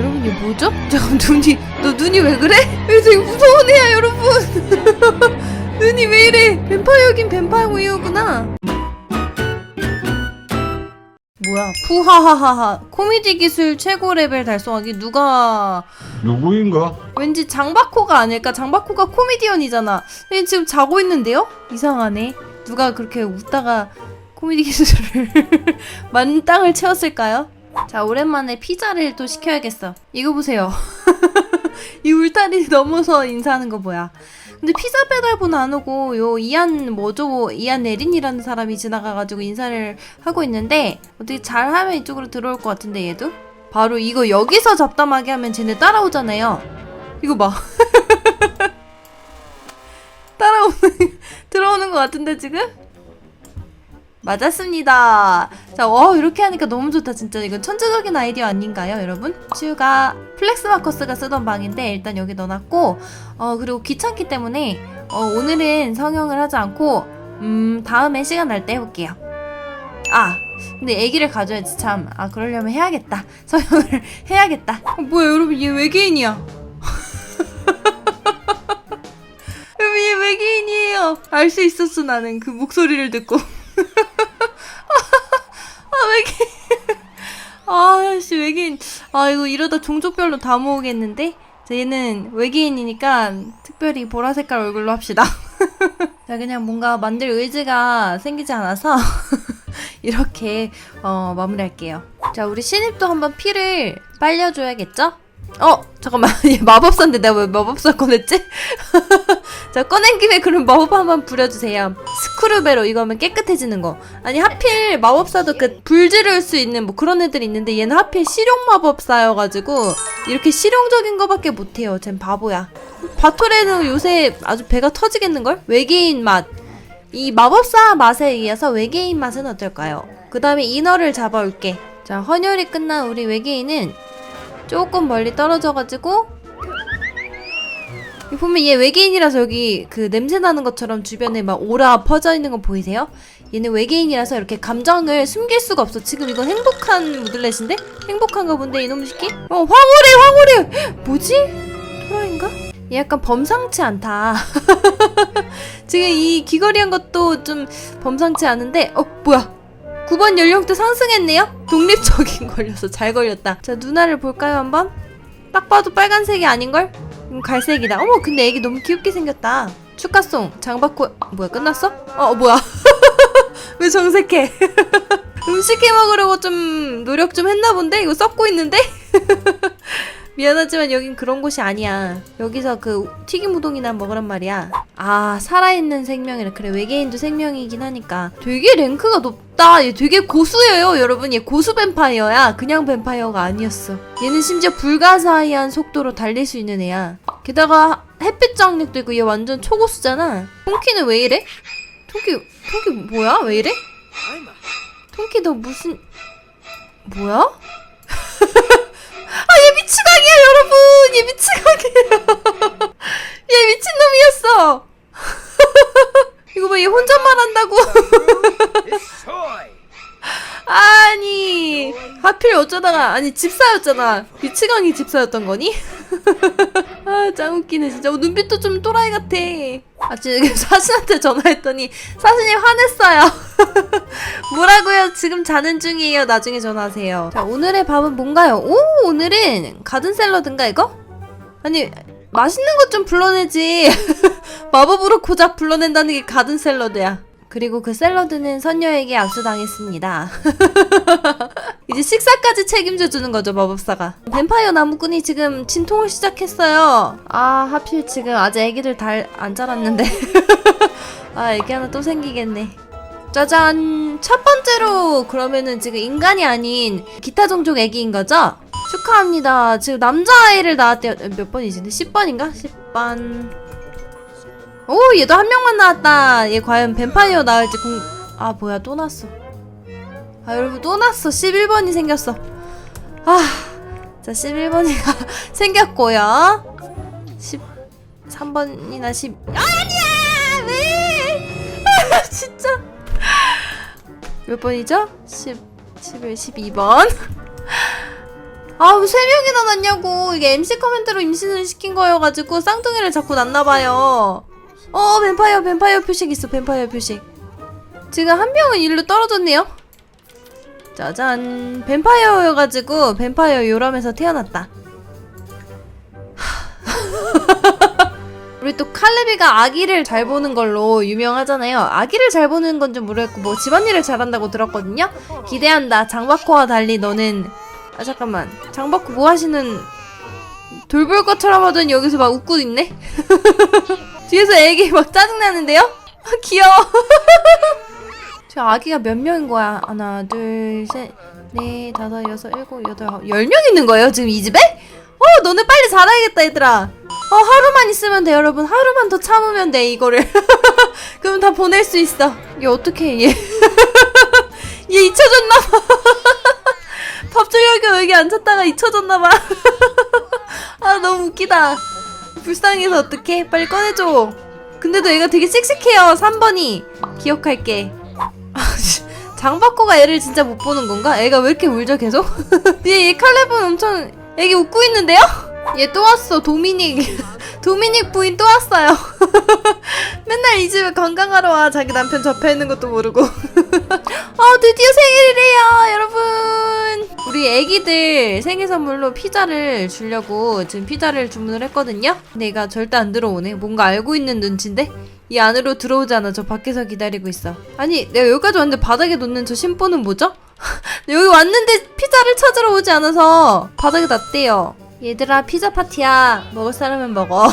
여러분 이게 뭐죠? 잠깐 눈이 너 눈이 왜 그래? 왜 되게 무서운 애야 여러분 눈이 왜 이래 뱀파이어긴 뱀파이어구나 뭐야 푸하하하하 코미디 기술 최고 레벨 달성하기 누가 누구인가? 왠지 장바코가 아닐까 장바코가 코미디언이잖아 얘 지금 자고 있는데요? 이상하네 누가 그렇게 웃다가 코미디 기술을 만땅을 채웠을까요? 자 오랜만에 피자를 또 시켜야겠어. 이거 보세요. 이 울타리 넘어서 인사하는 거 뭐야? 근데 피자 배달분 안 오고 요 이안 뭐죠 이안 내린이라는 사람이 지나가가지고 인사를 하고 있는데 어떻게 잘하면 이쪽으로 들어올 것 같은데 얘도? 바로 이거 여기서 잡담하게 하면 쟤네 따라오잖아요. 이거 봐. 따라오는 들어오는 것 같은데 지금 맞았습니다. 자, 어, 이렇게 하니까 너무 좋다, 진짜. 이건 천재적인 아이디어 아닌가요, 여러분? 치우가 플렉스 마커스가 쓰던 방인데, 일단 여기 넣어놨고, 어, 그리고 귀찮기 때문에, 어, 오늘은 성형을 하지 않고, 음, 다음에 시간 날 때 해볼게요. 아, 근데 애기를 가져야지, 참. 아, 그러려면 해야겠다. 성형을 해야겠다. 어, 뭐야, 여러분, 얘 외계인이야. 얘 외계인이에요. 알 수 있었어, 나는. 그 목소리를 듣고. 아 외계인 아씨 외계인 아 이거 이러다 종족별로 다 모으겠는데? 자 얘는 외계인이니까 특별히 보라 색깔 얼굴로 합시다. 자 그냥 뭔가 만들 의지가 생기지 않아서 이렇게 어 마무리할게요. 자 우리 신입도 한번 피를 빨려줘야겠죠? 어 잠깐만. 얘 마법사인데 내가 왜 마법사 꺼냈지? 자 꺼낸 김에 그럼 마법 한번 부려주세요. 스크루베로 이거 하면 깨끗해지는 거. 아니 하필 마법사도 그 불 지를 수 있는 뭐 그런 애들이 있는데 얘는 하필 실용 마법사여가지고 이렇게 실용적인 거밖에 못해요. 쟨 바보야. 바토레는 요새 아주 배가 터지겠는걸? 외계인 맛. 이 마법사 맛에 의해서 외계인 맛은 어떨까요? 그 다음에 인어를 잡아올게. 자 헌혈이 끝난 우리 외계인은 조금 멀리 떨어져가지고 보면 얘 외계인이라서 여기 그 냄새 나는 것처럼 주변에 막 오라 퍼져 있는 거 보이세요? 얘는 외계인이라서 이렇게 감정을 숨길 수가 없어. 지금 이건 행복한 무들렛인데? 행복한가 본데 이놈 새끼? 어 황홀해 황홀해. 뭐지? 토라인가? 얘 약간 범상치 않다. 지금 이 귀걸이 한 것도 좀 범상치 않은데 어 뭐야? 9번 연령대 상승했네요? 독립적인 걸려서 잘 걸렸다. 자, 누나를 볼까요, 한번? 딱 봐도 빨간색이 아닌걸? 음, 갈색이다. 어머, 근데 애기 너무 귀엽게 생겼다. 축하송, 장바코, 뭐야, 끝났어? 어, 뭐야. 왜 정색해? 음식 해 먹으려고 좀 노력 좀 했나 본데? 이거 썩고 있는데? 미안하지만 여긴 그런 곳이 아니야. 여기서 그 튀김 우동이나 먹으란 말이야. 아, 살아있는 생명이라. 그래, 외계인도 생명이긴 하니까. 되게 랭크가 높다. 얘 되게 고수예요, 여러분. 얘 고수 뱀파이어야. 그냥 뱀파이어가 아니었어. 얘는 심지어 불가사의한 속도로 달릴 수 있는 애야. 게다가 햇빛 장력도 있고 얘 완전 초고수잖아. 통키는 왜 이래? 통키, 통키 뭐야? 왜 이래? 통키 너 무슨... 뭐야? 아, 얘 미치광이야, 여러분! 얘 미치광이야! 얘 미친놈이었어! 이거 봐, 얘 혼잣말 한다고! 아니, 하필 어쩌다가, 아니, 집사였잖아. 미치광이 집사였던 거니? 아, 짱 웃기네, 진짜. 어, 눈빛도 좀 또라이 같아. 아, 지금 사신한테 전화했더니, 사신이 화냈어요. 뭐라고요? 지금 자는 중이에요. 나중에 전화하세요. 자, 오늘의 밥은 뭔가요? 오, 오늘은 가든 샐러드인가 이거? 아니, 맛있는 것 좀 불러내지. 마법으로 고작 불러낸다는 게 가든 샐러드야. 그리고 그 샐러드는 선녀에게 압수당했습니다. 이제 식사까지 책임져 주는 거죠, 마법사가. 뱀파이어 나무꾼이 지금 진통을 시작했어요. 아, 하필 지금 아직 애기들 달안 자랐는데. 아, 애기 하나 또 생기겠네. 짜잔! 첫 번째로 그러면은 지금 인간이 아닌 기타 종족 애기인 거죠? 축하합니다. 지금 남자아이를 낳았대요. 몇 번이지? 10번인가? 10번. 오, 얘도 한 명만 나왔다. 얘 과연 뱀파이어 나올지 공... 아, 뭐야, 또 났어. 아, 여러분, 또 났어. 11번이 생겼어. 아, 자, 11번이 생겼고요. 13번이나 10... 아, 아니야! 왜! 아, 진짜. 몇 번이죠? 10, 11, 12번. 아우 세 명이나 났냐고 이게 MC 커맨드로 임신을 시킨 거여가지고 쌍둥이를 자꾸 낳나봐요 어 뱀파이어 뱀파이어 표식 있어 뱀파이어 표식 지금 한 명은 일로 떨어졌네요 짜잔 뱀파이어여가지고 뱀파이어 요람에서 태어났다 우리 또 칼레비가 아기를 잘 보는 걸로 유명하잖아요. 아기를 잘 보는 건 좀 모르겠고 뭐 집안일을 잘한다고 들었거든요. 기대한다. 장바코와 달리 너는 아 잠깐만 장바코 뭐 하시는 돌볼 것처럼 하더니 여기서 막 웃고 있네. 뒤에서 애기 막 짜증나는데요? 아, 귀여워. 저 아기가 몇 명인 거야? 하나, 둘, 셋, 넷, 다섯, 여섯, 일곱, 여덟, 아홉, 열명 있는 거예요 지금 이 집에? 어, 너네 빨리 자라야겠다 얘들아. 어, 하루만 있으면 돼, 여러분. 하루만 더 참으면 돼, 이거를. 그럼 다 보낼 수 있어. 얘 어떡해, 얘. 얘 잊혀졌나봐. 밥 주려고 여기 앉았다가 잊혀졌나봐. 아, 너무 웃기다. 불쌍해서 어떡해? 빨리 꺼내줘. 근데도 얘가 되게 씩씩해요, 3번이. 기억할게. 아, 씨. 장바코가 얘를 진짜 못 보는 건가? 애가 왜 이렇게 울죠, 계속? 얘, 얘 칼레본 엄청 애기 웃고 있는데요? 얘 또 왔어 도미닉 도미닉 부인 또 왔어요. 맨날 이 집에 관광하러 와. 자기 남편 접해 있는 것도 모르고. 아 드디어 생일이래요 여러분. 우리 애기들 생일 선물로 피자를 주려고 지금 피자를 주문을 했거든요. 얘가 절대 안 들어오네. 뭔가 알고 있는 눈치인데? 이 안으로 들어오잖아. 저 밖에서 기다리고 있어. 아니 내가 여기까지 왔는데 바닥에 놓는 저 심보는 뭐죠? 여기 왔는데 피자를 찾으러 오지 않아서 바닥에 놨대요. 얘들아 피자 파티야. 먹을 사람은 먹어.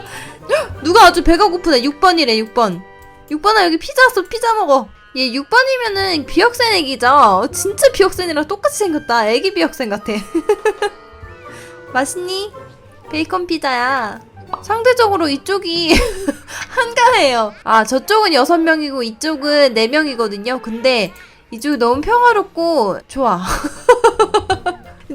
누가 아주 배가 고프네. 6번이래 6번. 6번아 여기 피자 왔어. 피자 먹어. 얘 6번이면은 비역생 애기죠. 진짜 비역생이랑 똑같이 생겼다. 애기 비역생 같아. 맛있니? 베이컨 피자야. 상대적으로 이쪽이 한가해요. 아, 저쪽은 6명이고 이쪽은 4명이거든요. 근데 이쪽이 너무 평화롭고 좋아.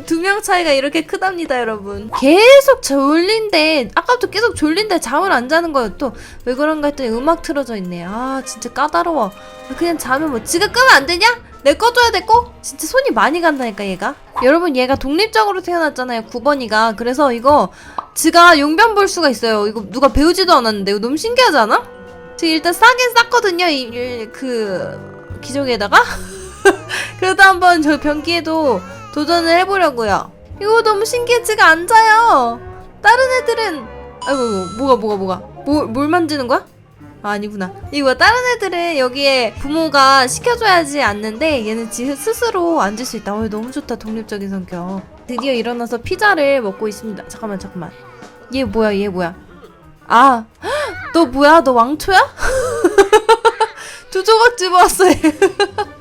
두 명 차이가 이렇게 크답니다, 여러분. 계속 졸린데 아까부터 계속 졸린데 잠을 안 자는 거예요. 또 왜 그런가 했더니 음악 틀어져 있네. 아 진짜 까다로워. 그냥 자면 뭐 지가 끄면 안 되냐? 내 꺼줘야 돼 꼭? 진짜 손이 많이 간다니까 얘가. 여러분 얘가 독립적으로 태어났잖아요. 9번이가. 그래서 이거 지가 용변 볼 수가 있어요. 이거 누가 배우지도 않았는데 이거 너무 신기하지 않아? 지금 일단 싸긴 쌌거든요. 이, 이- 그 기저귀에다가. 그래도 한번 저 변기에도 도전을 해보려고요. 이거 너무 신기했지가 안 자요. 다른 애들은 아이고 뭐가 뭐가 뭐가 뭘, 뭘 만지는 거야? 아, 아니구나. 이거 다른 애들은 여기에 부모가 시켜줘야지 앉는데 얘는 지 스스로 앉을 수 있다. 어, 너무 좋다 독립적인 성격. 드디어 일어나서 피자를 먹고 있습니다. 잠깐만 잠깐만. 얘 뭐야 얘 뭐야? 아, 헉, 너 뭐야? 너 왕초야? 두 조각 집어왔어 얘.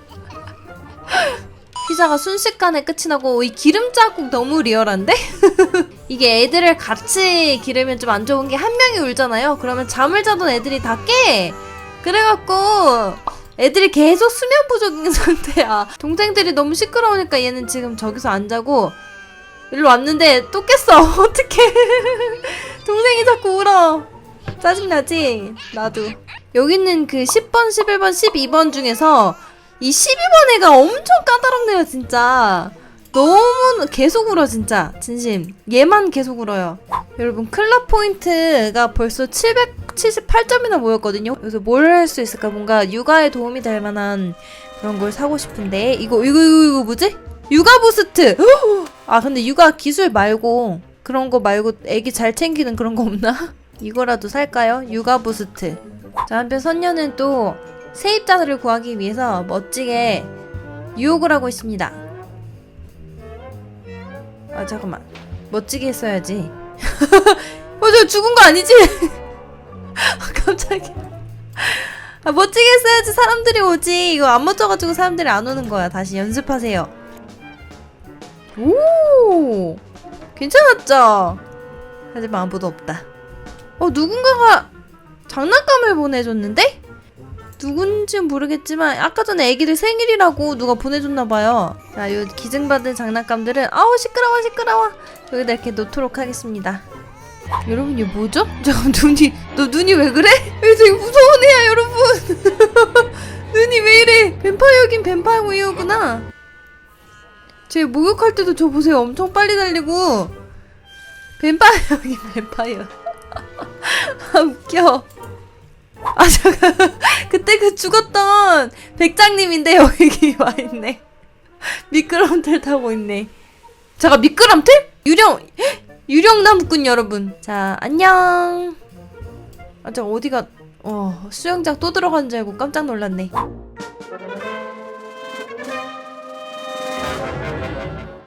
피자가 순식간에 끝이 나고 이 기름 자국 너무 리얼한데? 이게 애들을 같이 기르면 좀 안 좋은 게 한 명이 울잖아요. 그러면 잠을 자던 애들이 다 깨. 그래갖고 애들이 계속 수면 부족인 상태야. 동생들이 너무 시끄러우니까 얘는 지금 저기서 안 자고 일로 왔는데 또 깼어. 어떡해. 동생이 자꾸 울어. 짜증나지? 나도. 여기 있는 그 10번, 11번, 12번 중에서 이 12번 애가 엄청 까다롭네요, 진짜. 너무 계속 울어, 진짜. 진심. 얘만 계속 울어요. 여러분, 클럽 포인트가 벌써 778점이나 모였거든요. 그래서 뭘 할 수 있을까? 뭔가 육아에 도움이 될 만한 그런 걸 사고 싶은데. 이거, 이거, 이거, 이거 뭐지? 육아 부스트! 아, 근데 육아 기술 말고, 그런 거 말고 애기 잘 챙기는 그런 거 없나? 이거라도 살까요? 육아 부스트. 자, 한편 선녀는 또 세입자들을 구하기 위해서 멋지게 유혹을 하고 있습니다. 아 잠깐만 멋지게 했어야지. 어, 저 죽은 거 아니지? 아, 깜짝이야. 아, 멋지게 했어야지 사람들이 오지. 이거 안 멋져가지고 사람들이 안 오는 거야. 다시 연습하세요. 오, 괜찮았죠? 하지만 아무도 없다. 어, 누군가가 장난감을 보내줬는데? 누군지는 모르겠지만 아까 전에 애기들 생일이라고 누가 보내줬나봐요. 자, 요 기증받은 장난감들은 아우 시끄러워 시끄러워 여기다 이렇게 놓도록 하겠습니다. 여러분 이게 뭐죠? 잠깐 눈이 너 눈이 왜 그래? 왜 되게 무서운 애야 여러분. 눈이 왜 이래? 뱀파이어긴 뱀파이어구나. 제 목욕할 때도 저 보세요. 엄청 빨리 달리고. 뱀파이어, 여기 뱀파이어. 아, 웃겨. 아, 잠깐. 그때 그 죽었던 백장님인데 여기 와 있네. 미끄럼틀 타고 있네. 잠깐, 미끄럼틀? 유령, 헉! 유령나무꾼 여러분. 자, 안녕. 아, 저 어디가, 어, 수영장 또 들어간 줄 알고 깜짝 놀랐네.